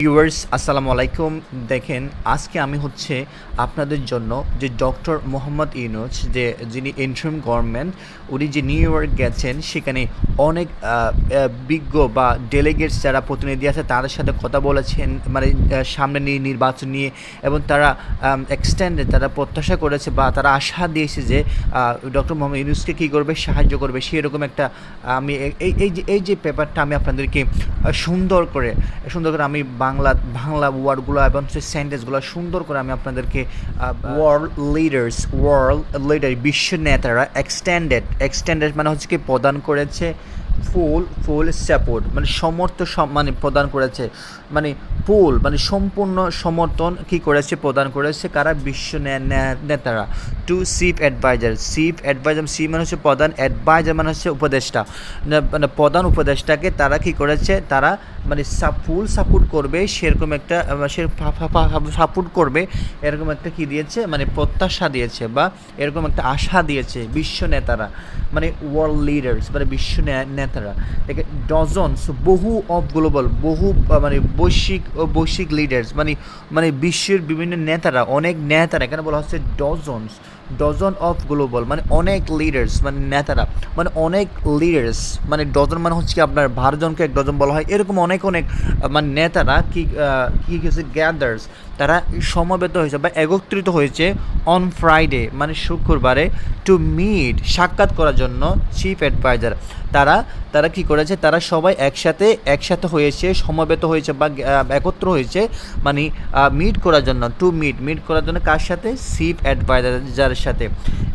Viewers আসসালামু আলাইকুম। দেখেন, আজকে আমি হচ্ছে আপনাদের জন্য যে ডক্টর মোহাম্মদ ইউনুস, যে যিনি ইন্টারিম গভর্নমেন্ট উনি যে নিউ ইয়র্ক গেছেন, সেখানে অনেক বিজ্ঞ বা ডেলিগেটস যারা প্রতিনিধি আছে, তাদের সাথে কথা বলেছেন মানে সামনে নিয়ে নির্বাচন নিয়ে, এবং তারা এক্সটেন্ডে তারা প্রত্যাশা করেছে বা তারা আশা দিয়েছে যে ডক্টর মোহাম্মদ ইউনুসকে কী করবে, সাহায্য করবে, সেরকম একটা, আমি এই এই যে এই যে পেপারটা আমি আপনাদেরকে সুন্দর করে সুন্দর করে আমি বাংলা বাংলা ওয়ার্ডগুলো এবং সেই সেন্টেন্সগুলো সুন্দর করে আমি আপনাদেরকে ওয়ার্ল্ড লিডার্স ওয়ার্ল্ড লিডার বিশ্ব নেতারা এক্সটেন্ডেড এক্সটেন্ডেড মানে হচ্ছে কি প্রদান করেছে ফুল ফুল সাপোর্ট মানে সমর্থ সম- মানে প্রদান করেছে মানে ফুল মানে সম্পূর্ণ সমর্থন কি করেছে, প্রদান করেছে কারা? বিশ্ব নেতারা। To chief adviser chief adviser C মানে হচ্ছে প্রধান অ্যাডভাইজার মানে হচ্ছে উপদেষ্টা। মানে প্রধান উপদেষ্টাকে তারা কি করেছে? তারা মানে ফুল সাপোর্ট করবে, সেরকম একটা সে সাপোর্ট করবে, এরকম একটা কি দিয়েছে? মানে প্রত্যাশা দিয়েছে বা এরকম একটা আশা দিয়েছে বিশ্ব নেতারা মানে ওয়ার্ল্ড লিডার্স মানে বিশ্ব নেতারা। দেখে ডজনস বহু অফ গ্লোবাল বহু মানে বৈশ্বিক বৈশ্বিক লিডার্স মানে মানে বিশ্বের বিভিন্ন নেতারা, অনেক নেতারা, এখানে বলা হচ্ছে ডজনস ডজন অফ গ্লোবাল মানে অনেক লিডার্স মানে নেতারা মানে অনেক লিডার্স মানে ডজন মানে হচ্ছে কি আপনার ভারজনকে এক ডজন বলা হয়। এরকম অনেক অনেক মানে নেতারা কি কি গ্যাদার্স তারা সমবেত হয়েছে বা একত্রিত হয়েছে অন ফ্রাইডে মানে শুক্রবারে টু মিট সাক্ষাৎ করার জন্য চিফ অ্যাডভাইজার তারা তারা কি করেছে? তারা সবাই একসাথে একসাথে হয়েছে, সমবেত হয়েছে বা একত্র হয়েছে মানে মিট করার জন্য টু মিট মিট করার জন্য কার সাথে? চিফ অ্যাডভাইজারের সাথে।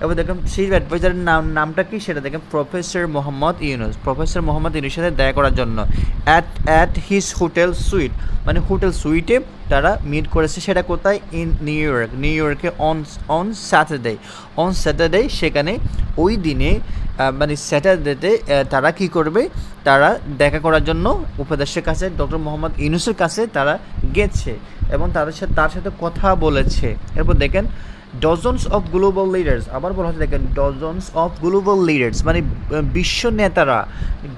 এবার দেখেন চিফ অ্যাডভাইজারের নাম, নামটা কি? সেটা দেখেন প্রফেসর মোহাম্মদ ইউনুস প্রফেসর মোহাম্মদ ইউনুসের সাথে দেখা করার জন্য। At at his hotel suite মানে হোটেল সুইটে তারা মিট করেছে। সেটা কোথায়? ইন নিউ ইয়র্ক নিউ ইয়র্কে on on Saturday on Saturday সেখানে ওই দিনে মানে স্যাটারডেতে তারা কি করবে? তারা দেখা করার জন্য উপদেশের কাছে, ডক্টর মোহাম্মদ ইউনুসের কাছে তারা গেছে এবং তাদের সাথে তার সাথে কথা বলেছে। এরপর দেখেন ডজনস অফ গ্লোবাল লিডার্স আবার বলা হচ্ছে দেখেন ডজনস অফ গ্লোবাল লিডার্স মানে বিশ্ব নেতারা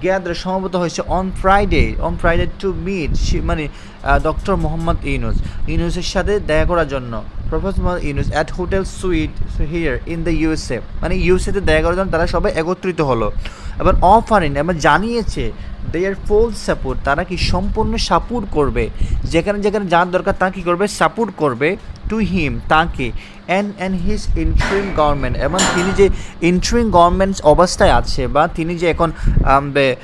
গ্যাদার সমবেত হয়েছে on Friday on Friday to meet মানে ডক্টর মোহাম্মদ ইউনুস। ইউনুসের সাথে দেখা করার জন্য professor Mohammad Yunus at hotel suite here in the USA মানে ইউএসএতে দেখা করার জন্য তারা সবাই একত্রিত হলো। এবার অফারিং এবার জানিয়েছে দেয়ার ফুল সাপোর্ট তারা কি সম্পূর্ণ সাপোর্ট করবে? যেখানে যেখানে যার দরকার তা কী করবে? সাপোর্ট করবে। টু হিম তাকে and and his interim government এবং তিনি যে ইন্টারিম গভর্নমেন্ট অবস্থায় আছে, বা তিনি যে এখন বে-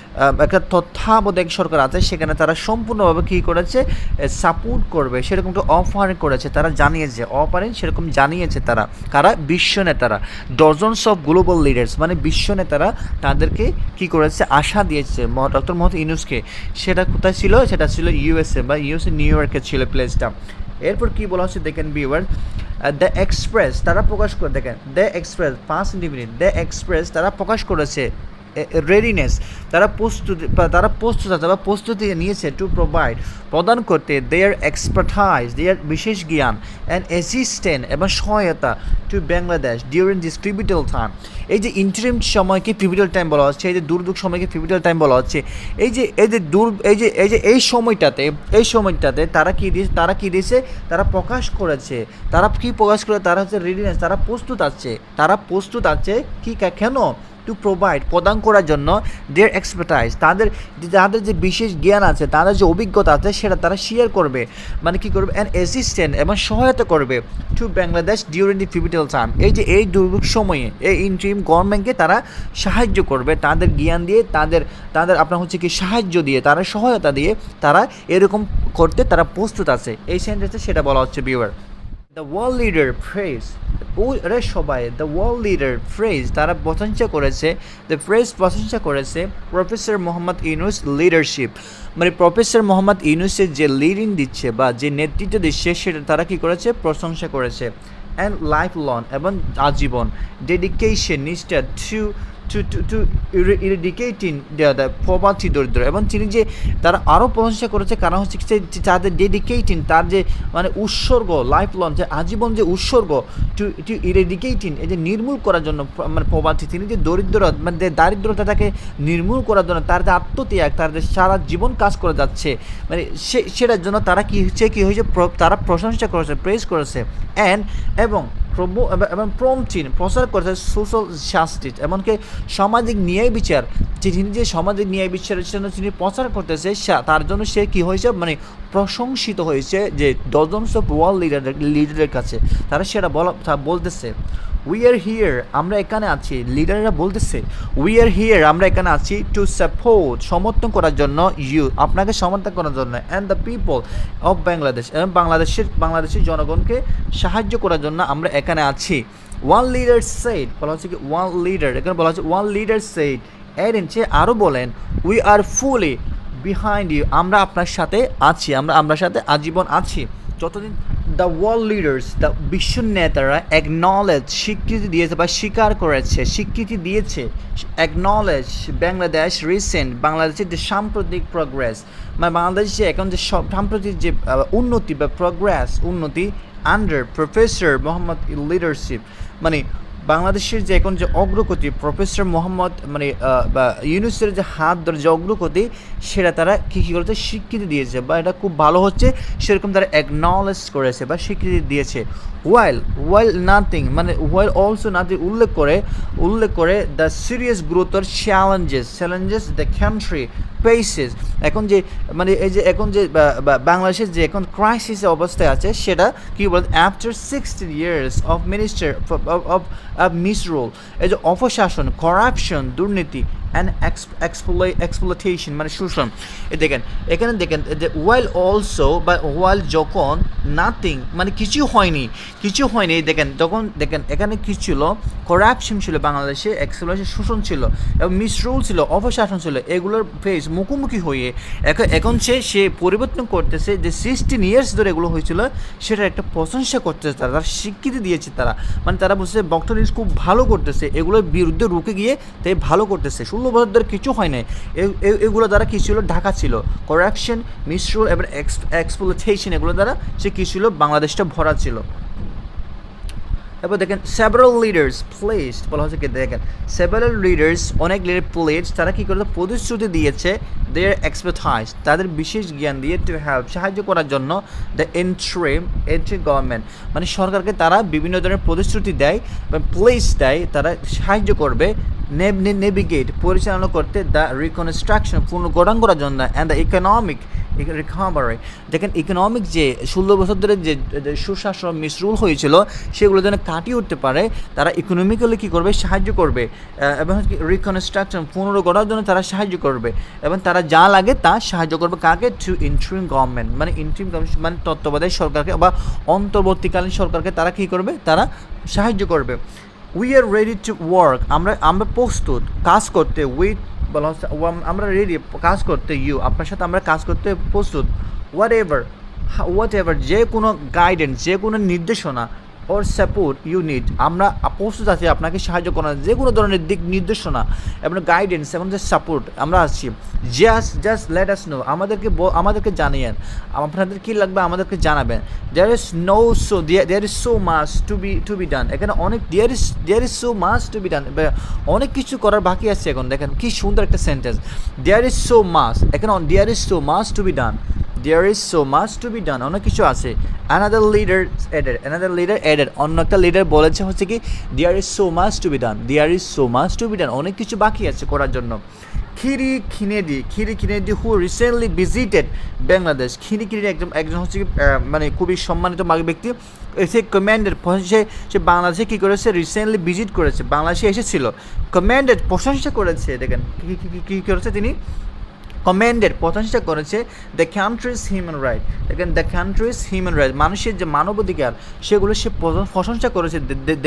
একটা তত্ত্বাবধায়ক সরকার আছে, সেখানে তারা সম্পূর্ণভাবে কী করেছে সাপোর্ট করবে, সেরকম একটা অফার করেছে, তারা জানিয়েছে অফারিং সেরকম জানিয়েছে তারা, কারা? বিশ্ব নেতারা ডজনস অফ গ্লোবাল লিডার্স মানে বিশ্ব নেতারা তাদেরকে কি করেছে, আশা দিয়েছে ডক্টর মোহাম্মদ ইউনুসকে, সেটা কোথায় ছিল? সেটা ছিল ইউএসএ বা ইউএসএ নিউ ইয়র্কে ছিল প্লেসটা এরপর কি বলা হচ্ছে দেখেন বিওয়ার দ্য এক্সপ্রেস তারা প্রকাশ করে দেখেন দ্য এক্সপ্রেস পাঁচ ইন্ডিভিনিট দ্য এক্সপ্রেস তারা প্রকাশ করেছে। রেডিনেস তারা প্রস্তুতি তারা প্রস্তুত আছে, বা প্রস্তুতি নিয়েছে টু প্রোভাইড প্রদান করতে দেয়ার এক্সপার্টাইজ দেয়ার বিশেষ জ্ঞান অ্যান্ড অ্যাসিস্ট্যান্ট এবং সহায়তা to Bangladesh during this pivotal time এই যে ইন্টারিম সময়কে পিভিটাল টাইম বলা হচ্ছে, এই যে দুর্যোগ সময়কে পিভিটাল টাইম বলা হচ্ছে, এই যে এই যে দূর, এই যে এই যে, এই সময়টাতে এই সময়টাতে তারা কী দিয়েছে, তারা কী দিয়েছে, তারা প্রকাশ করেছে। তারা কী প্রকাশ করে, তারা হচ্ছে রেডিনেস তারা প্রস্তুত আছে। তারা প্রস্তুত আছে কা- কেন? টু প্রোভাইড প্রদান করার জন্য দের এক্সপার্টাইজ তাদের তাদের যে বিশেষ জ্ঞান আছে, তাদের যে অভিজ্ঞতা আছে, সেটা তারা শেয়ার করবে। মানে কি করবে? অ্যান্ড অ্যাসিস্ট্যান্ট এবং সহায়তা করবে to Bangladesh during the pivotal time এই যে, এই দুর্যোগ সময়ে, এই ইন্ট্রিম গভর্নমেন্টকে তারা সাহায্য করবে, তাদের জ্ঞান দিয়ে, তাদের তাদের আপনার হচ্ছে কি সাহায্য দিয়ে, তারা সহায়তা দিয়ে, তারা এরকম করতে তারা প্রস্তুত আছে। এই সেন্টেন্সে সেটা বলা হচ্ছে beware the world leader phrase ওরা সবাই দ্য ওয়ার্ল্ড লিডার ফ্রেজ তারা প্রশংসা করেছে দ্য ফ্রেজ প্রশংসা করেছে প্রফেসর মোহাম্মদ ইউনুস লিডারশিপ মানে প্রফেসর মোহাম্মদ ইউনুসের যে লিডিং দিচ্ছে বা যে নেতৃত্ব দিচ্ছে, সেটা তারা কি করেছে? প্রশংসা করেছে। অ্যান্ড লাইফ লন এবং আজীবন। ডেডিকেশন নিষ্ঠা to to to to eradicating the poverty দরিদ্র এবং তিনি যে তারা আরও প্রশংসা করেছে, কারণ হচ্ছে কি যে তাদের ডেডিকেটিং তার যে মানে উৎসর্গ লাইফ লং যে আজীবন যে উৎসর্গ টু টু ইরেডিকেটিং এই যে নির্মূল করার জন্য মানে পভার্টি তিনি যে দরিদ্র মানে যে দারিদ্রতাটাকে নির্মূল করার জন্য তার যে আত্মত্যাগ, তার যে সারা জীবন কাজ করে যাচ্ছে মানে সে, সেটার জন্য তারা কী হচ্ছে কী হয়েছে তারা প্রশংসা করেছে প্রেস করেছে অ্যান্ড এবং এবং- প্রমচিন প্রচার করেছে সোশ্যাল জাস্টিস। এমনকি সামাজিক ন্যায় বিচার যে তিনি যে সামাজিক ন্যায় বিচারের জন্য তিনি প্রচার করতেছে তার জন্য সে কী হয়েছে? মানে প্রশংসিত হয়েছে যে দশজন সব ওয়ার্ল্ড লিডার লিডারের কাছে। তারা সেটা বলা বলতেছে। উই আর হিয়ার আমরা এখানে আছি। লিডাররা বলতেছে উই আর হিয়ার আমরা এখানে আছি টু সাপোর্ট সমর্থন করার জন্য ইউ আপনাকে সমর্থন করার জন্য and the people of Bangladesh এবং বাংলাদেশের বাংলাদেশের জনগণকে সাহায্য করার জন্য আমরা এখানে আছি। ওয়ান লিডার সেট বলা হচ্ছে কি ওয়ান লিডার এখানে বলা হচ্ছে ওয়ান লিডার সেইড এর সে আরও বলেন we are fully behind you আমরা আপনার সাথে আছি, আমরা আপনার সাথে আজীবন আছি। যতদিন দ্য ওয়ার্ল্ড লিডার্স দ্য বিশ্ব নেতারা অ্যাকনলেজ স্বীকৃতি দিয়েছে বা স্বীকার করেছে, স্বীকৃতি দিয়েছে অ্যাকনলেজ বাংলাদেশ রিসেন্ট বাংলাদেশের যে সাম্প্রতিক প্রগ্রেস মানে বাংলাদেশ যে এখন যে সাম্প্রতিক যে উন্নতি বা প্রগ্রেস উন্নতি আন্ডার প্রফেসর মোহাম্মদ লিডারশিপ মানে বাংলাদেশের যে এখন যে অগ্রগতি, প্রফেসর মোহাম্মদ মানে বা ইউনুসের যে হাত ধরে যে অগ্রগতি, সেটা তারা কী কী করেছে? স্বীকৃতি দিয়েছে বা এটা খুব ভালো হচ্ছে, সেরকম তারা অ্যাকনলেজ করেছে বা স্বীকৃতি দিয়েছে। ওয়াইল ওয়াইল নাথিং মানে ওয়াইল অলসো নাথিং উল্লেখ করে উল্লেখ করে the serious গ্রোথর challenges challenges the country faces এখন যে মানে এই যে, এখন যে বাংলাদেশের যে এখন ক্রাইসিস অবস্থায় আছে, সেটা কি বল after sixteen years of minister of misrule এই যে অপশাসন করাপশন দুর্নীতি অ্যান্ড এক্সপ্লোটেশন মানে শোষণ এ দেখেন, এখানে দেখেন ওয়াইল অলসো বা ওয়াইল যখন নাথিং মানে কিছু হয়নি কিছু হয়নি, দেখেন, তখন দেখেন, এখানে কি ছিল? করাপশন ছিল বাংলাদেশে এক্সপ্লোটেশন শোষণ ছিল, এবং মিসরুল ছিল, অপশাসন ছিল, এগুলোর ফেস মুখোমুখি হয়ে এখন সে সে পরিবর্তন করতেছে, যে সিক্সটিন ইয়ার্স ধরে এগুলো হয়েছিল, সেটার একটা প্রশংসা করতেছে তারা তারা স্বীকৃতি দিয়েছে তারা। মানে তারা বলছে বক্তব্য খুব ভালো করতেছে, এগুলোর বিরুদ্ধে রুখে গিয়ে তাই ভালো করতেছে। ষোলো ধরে কিছু হয় নাই। এগুলো দ্বারা কী ছিল? ঢাকা ছিল। করাপশন মিসরুল এবং এক্সপ্লোটেশন এগুলো দ্বারা সে কী ছিল? বাংলাদেশটা ভরা ছিল। এবার দেখেন সেভারাল লিডার্স প্লেসড বলা হচ্ছে কি? দেখেন সেভারাল লিডার্স অনেক লিডার প্লেস তারা কী করেছে? প্রতিশ্রুতি দিয়েছে দেয়ার এক্সপার্টাইজ তাদের বিশেষ জ্ঞান দিয়ে টু হেল্প সাহায্য করার জন্য দ্য এন্ট্রিম এন্ট্রি গভর্নমেন্ট মানে সরকারকে তারা বিভিন্ন ধরনের প্রতিশ্রুতি দেয় বা প্লেস দেয়, তারা সাহায্য করবে নেভিগেট পরিচালনা করতে দ্য রিকনস্ট্রাকশন পুনর্গঠন করার জন্য অ্যান্ড দ্য ইকোনমিক রিকভারি দেখেন ইকোনমিক যে ষোলো বছর ধরে যে সুশাসন মিসরুল হয়েছিল, সেগুলো যেন কাটিয়ে উঠতে পারে, তারা ইকোনমিক্যালি কী করবে? সাহায্য করবে। এবং রিকনস্ট্রাকশন পুনর্গড়ার জন্য তারা সাহায্য করবে। এবং তারা যা লাগে তা সাহায্য করবে কাকে? টু ইন্ট্রিম গভর্নমেন্ট মানে ইন্ট্রিম গভর্নমেন্ট মানে তত্ত্বাবধায়ক সরকারকে বা অন্তর্বর্তীকালীন সরকারকে তারা কী করবে? তারা সাহায্য করবে। We are ready to work আমরা আমরা প্রস্তুত কাজ করতে উইথ ওয়াম- আমরা রেডি কাজ করতে ইউ আপনার সাথে আমরা কাজ করতে প্রস্তুত. হোয়াট এভার হোয়াট এভার যে কোনো গাইডেন্স যে কোনো নির্দেশনা ওর সাপোর্ট ইউ নিড আমরা প্রস্তুত আছি আপনাকে সাহায্য করার, যে কোনো ধরনের দিক নির্দেশনা এবং গাইডেন্স এবং যে সাপোর্ট আমরা আছি। Just just let us know আমাদেরকে আমাদেরকে জানিয়েন। আপনাদের কী লাগবে আমাদেরকে জানাবেন। There is no so there is so much to be to be done এখানে অনেক there is there is so much to be done অনেক কিছু করার বাকি আছে এখন। দেখেন কি সুন্দর একটা sentence there is so much এখানে there is so much to be done there is so much to be done অনেক কিছু আছে। Another leader added another leader added অন্য একটা লিডার বলেছে হচ্ছে কি there is so much to be done there is so much to be done অনেক কিছু বাকি আছে করার জন্য। Kerry Kennedy Kerry Kennedy who recently visited Bangladesh Kerry Kennedy একজন একজন হচ্ছে কি মানে খুবই সম্মানিত ব্যক্তি সে কমান্ডেড সে সে বাংলাদেশে কী করেছে রিসেন্টলি ভিজিট করেছে, বাংলাদেশে এসেছিল। কমান্ডেড প্রশংসা করেছে, দেখেন কী- কী কী করেছে তিনি? কমেন্ডেড প্রশংসা করেছে দ্য কান্ট্রিজ হিউম্যান রাইট দেখেন দ্য কান্ট্রিজ হিউম্যান রাইট মানুষের যে মানবাধিকার সেগুলো সে প্র- প্রশংসা করেছে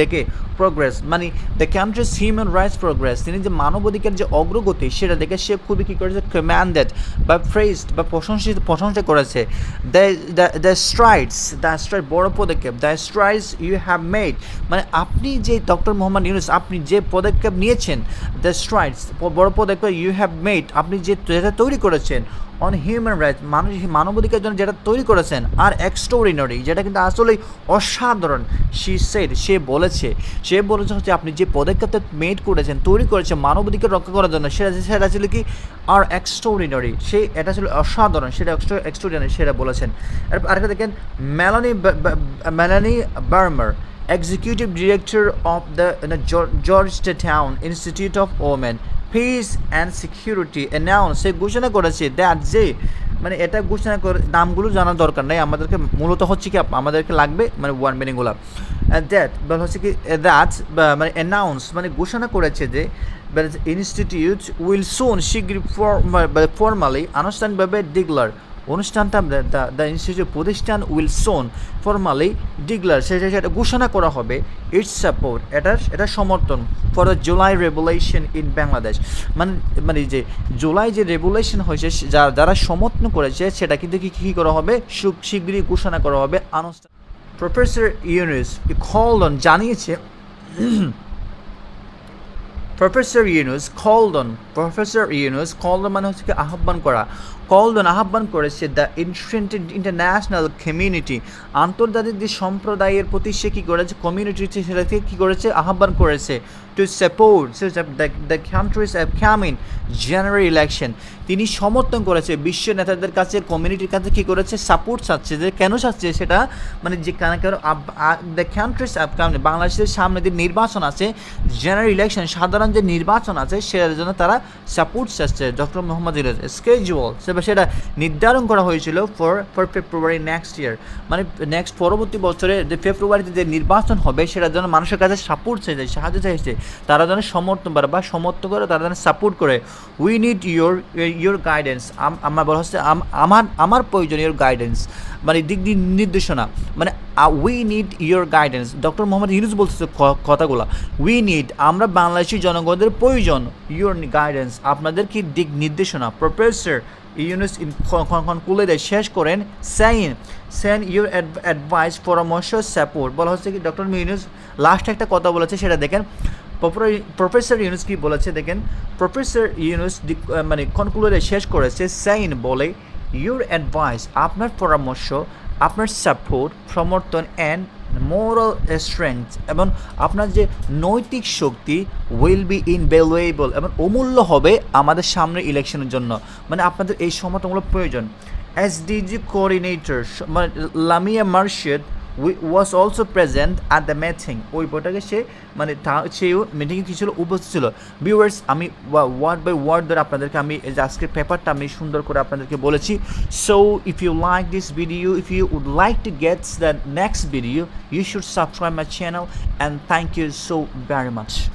দেখে প্রোগ্রেস মানে the country's human rights progress তিনি যে মানবাধিকার যে অগ্রগতি, সেটা দেখে সে খুবই কী করেছে কম্যান্ডেড বা ফ্রেজড বা প্রশংসিত, প্রশংসা করেছে। The the strides the stride বড় পদক্ষেপ the strides you have made মানে আপনি যে ডক্টর মোহাম্মদ ইউনুস, আপনি যে পদক্ষেপ নিয়েছেন দ্য স্ট্রাইডস বড় পদক্ষেপ ইউ হ্যাভ মেড আপনি যে, যেটা তৈরি করেছেন অন হিউম্যান রাইটস মানুষ মানবাধিকার জন্য যেটা তৈরি করেছেন আর এক্সট্রাঅর্ডিনারি যেটা কিন্তু আসলেই অসাধারণ। সি সেড সে বলেছে সে বলেছে হচ্ছে আপনি যে পদক্ষেপটা মেড করেছেন তৈরি করেছেন মানবাধিকার রক্ষা করার জন্য সেটা সেটা ছিল কি? আর এক্সট্রাঅর্ডিনারি সে এটা ছিল অসাধারণ সেটা এক্সট্রা এক্সট্রাঅর্ডিনারি সেটা বলেছেন। আরেকটা দেখেন মেলানি মেলানি বার্মার director of the uh, Geor- Georgetown Institute of Women Peace and security announce সে ঘোষণা করেছে দ্যাট যে মানে এটা ঘোষণা করে, নামগুলো জানার দরকার নাই। আমাদেরকে মূলত হচ্ছে কি, আমাদেরকে লাগবে মানে ওয়ান মিনিংগুলো দ্যাট বা হচ্ছে কি দ্যাট মানে অ্যানাউন্স মানে ঘোষণা করেছে যে ইনস্টিটিউট উইল সোন শিগ্রি ফর্মালি আনুষ্ঠানিকভাবে ডিগলার অনুষ্ঠানটা দ্য ইনস্টিটিউট প্রতিষ্ঠান উইল সোন ফর্মালি ডিগলার সেটা সেটা ঘোষণা করা হবে। ইটস সাপোর্ট এটার এটা সমর্থন for the July revolution in Bangladesh মানে মানে যে জুলাই যে রেভুলেশন হয়েছে, সে- যা- যারা সমর্থন করেছে, সেটা কিন্তু কি, কী করা হবে? শীঘ্রই ঘোষণা করা হবে। আনুষ্ঠান প্রফেসর ইউনুস কল অন জানিয়েছে প্রফেসর ইউনুস খলদন প্রফেসর ইউনুস খলদন মানে হচ্ছে আহ্বান করা। কলডন আহ্বান করেছে দ্য ইন্টারন্যাশনাল কমিউনিটি। আন্তর্জাতিক যে সম্প্রদায়ের প্রতি সে কী করেছে, কমিউনিটি সেটাকে কী করেছে, আহ্বান করেছে to support the country's coming general election তিনি সমর্থন করেছে বিশ্ব নেতাদের কাছে, কমিউনিটির কাছে কী করেছে সাপোর্ট চাচ্ছে যে কেন চাচ্ছে সেটা মানে যে কেন কেন দ্য কান্ট্রিজ আপকামিং বাংলাদেশের সামনে যে নির্বাচন আছে জেনারেল ইলেকশন সাধারণ যে নির্বাচন আছে, সেটার জন্য তারা সাপোর্ট চাচ্ছে। ডক্টর মোহাম্মদ ইউনুস স্কেজুয়াল সেটা নির্ধারণ করা হয়েছিল for for February next year মানে নেক্সট পরবর্তী বছরে যে ফেব্রুয়ারিতে যে নির্বাচন হবে, সেটা যেন মানুষের কাছে সাপোর্ট চাইছে, সাহায্য চাইছে, তারা যেন সমর্থন করে বা সমর্থন করে, তারা যেন সাপোর্ট করে। We need your your guidance আমার বলা হচ্ছে, আম- আমার আমার প্রয়োজন ইউর গাইডেন্স মানে দিক নির্দেশনা। মানে we need your guidance doctor Mohammad Yunus বলতেছে কথাগুলো। উই নিড আমরা বাংলাদেশি জনগণদের প্রয়োজন ইউর গাইডেন্স আপনাদের কি দিক নির্দেশনা? প্রফেসর ইউনুস দেয় শেষ করেন সাইন সেন ইউর অ্যাডভাইস পরামর্শ সাপোর্ট বলা হচ্ছে কি ডক্টর ইউনুস লাস্ট একটা কথা বলেছে, সেটা দেখেন। প্রফেসর ইউনুস কি বলেছে, দেখেন। প্রফেসর ইউনুস মানে কনক্লুডে শেষ করেছে সাইন বলে ইউর অ্যাডভাইস আপনার পরামর্শ, আপনার সাপোর্ট সমর্থন অ্যান্ড মোরাল স্ট্রেংথ এবং আপনার যে নৈতিক শক্তি উইল বি ইনভ্যালুয়েবল এবং অমূল্য হবে আমাদের সামনে ইলেকশনের জন্য। মানে আপনাদের এই সমর্থনগুলো প্রয়োজন। এসডিজি কোঅর্ডিনেটর মানে Lamia Murshid was also present at the meeting ওই বইটাকে সে মানে তা- সেও মিটিংয়ে কী ছিল? উপস্থিত ছিল। ভিউয়ার্স আমি ওয়ার্ড বাই ওয়ার্ড ধরে আপনাদেরকে আমি, এই যে আজকের পেপারটা আমি সুন্দর করে আপনাদেরকে বলেছি। So if you like this video if you would like to gets the next video you should subscribe my channel and thank you so very much